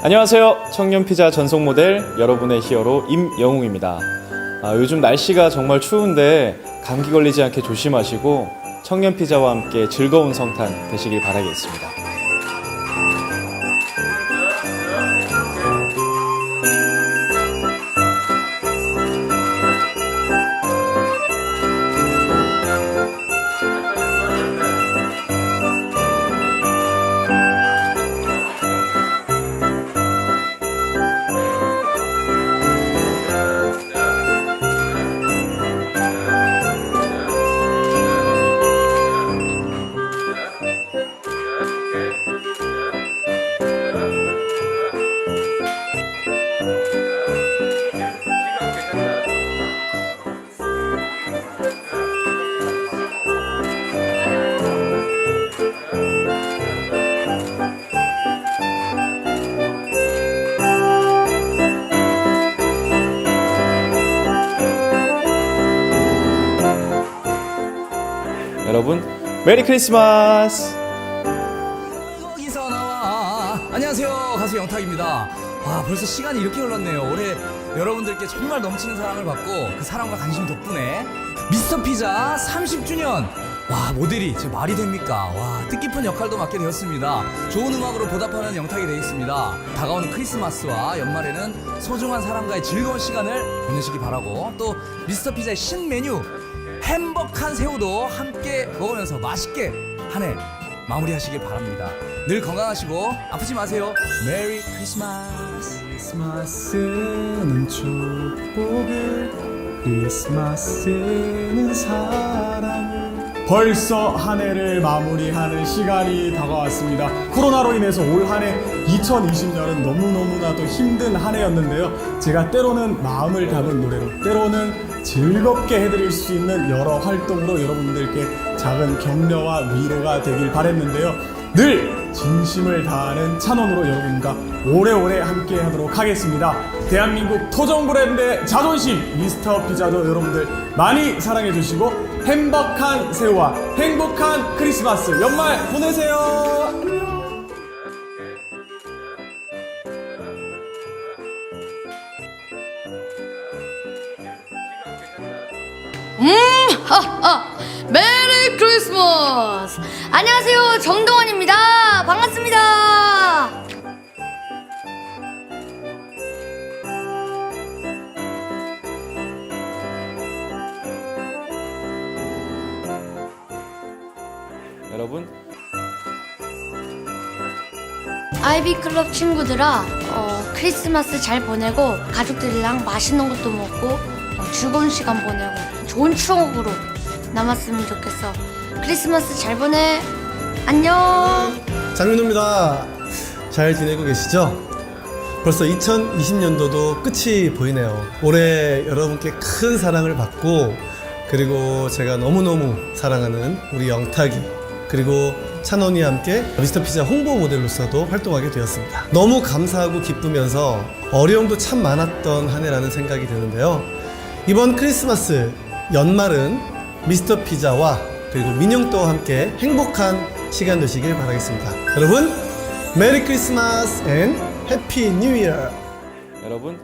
안녕하세요. 청년 피자 전속 모델 여러분의 히어로 임영웅입니다. 아, 요즘 날씨가 정말 추운데 감기 걸리지 않게 조심하시고 청년 피자와 함께 즐거운 성탄 되시길 바라겠습니다. 여러분 메리 크리스마스! 안녕하세요. 가수 영탁입니다. 와 벌써 시간이 이렇게 흘렀네요. 올해 여러분들께 정말 넘치는 사랑을 받고 그 사랑과 관심 덕분에 미스터 피자 30주년. 와 모델이 제 말이 됩니까? 와 뜻깊은 역할도 맡게 되었습니다. 좋은 음악으로 보답하는 영탁이 되겠습니다. 다가오는 크리스마스와 연말에는 소중한 사람과의 즐거운 시간을 보내시기 바라고 또 미스터 피자의 신메뉴 행복한 새우도 함께 먹으면서 맛있게 한 해 마무리하시길 바랍니다. 늘 건강하시고 아프지 마세요. 메리 크리스마스. 크리스마스는 축복을 크리스마스는 사랑을 벌써 한 해를 마무리하는 시간이 다가왔습니다 코로나로 인해서 올 한 해 2020년은 너무너무나도 힘든 한 해였는데요 제가 때로는 마음을 담은 노래로 때로는 즐겁게 해드릴 수 있는 여러 활동으로 여러분들께 작은 격려와 위로가 되길 바랬는데요 늘 진심을 다하는 찬원으로 여러분과 오래오래 함께 하도록 하겠습니다. 대한민국 토종 브랜드의 자존심 미스터 피자도 여러분들 많이 사랑해 주시고 행복한 새우와 행복한 크리스마스 연말 보내세요. 하하! 메리 크리스마스! 안녕하세요, 정동원입니다. 반갑습니다. 여러분 아이비클럽 친구들아, 어, 크리스마스 잘 보내고 가족들이랑 맛있는 것도 먹고 어, 즐거운 시간 보내고 좋은 추억으로 남았으면 좋겠어. 크리스마스 잘 보내. 안녕. 장민호입니다. 잘 지내고 계시죠? 벌써 2020년도도 끝이 보이네요. 올해 여러분께 큰 사랑을 받고 그리고 제가 너무너무 사랑하는 우리 영탁이 그리고 찬원이 함께 미스터 피자 홍보 모델로서도 활동하게 되었습니다. 너무 감사하고 기쁘면서 어려움도 참 많았던 한 해라는 생각이 드는데요. 이번 크리스마스 연말은 미스터 피자와 그리고 민영도와 함께 행복한 시간 되시길 바라겠습니다. 여러분, 메리 크리스마스 앤 해피 뉴 이어! 여러분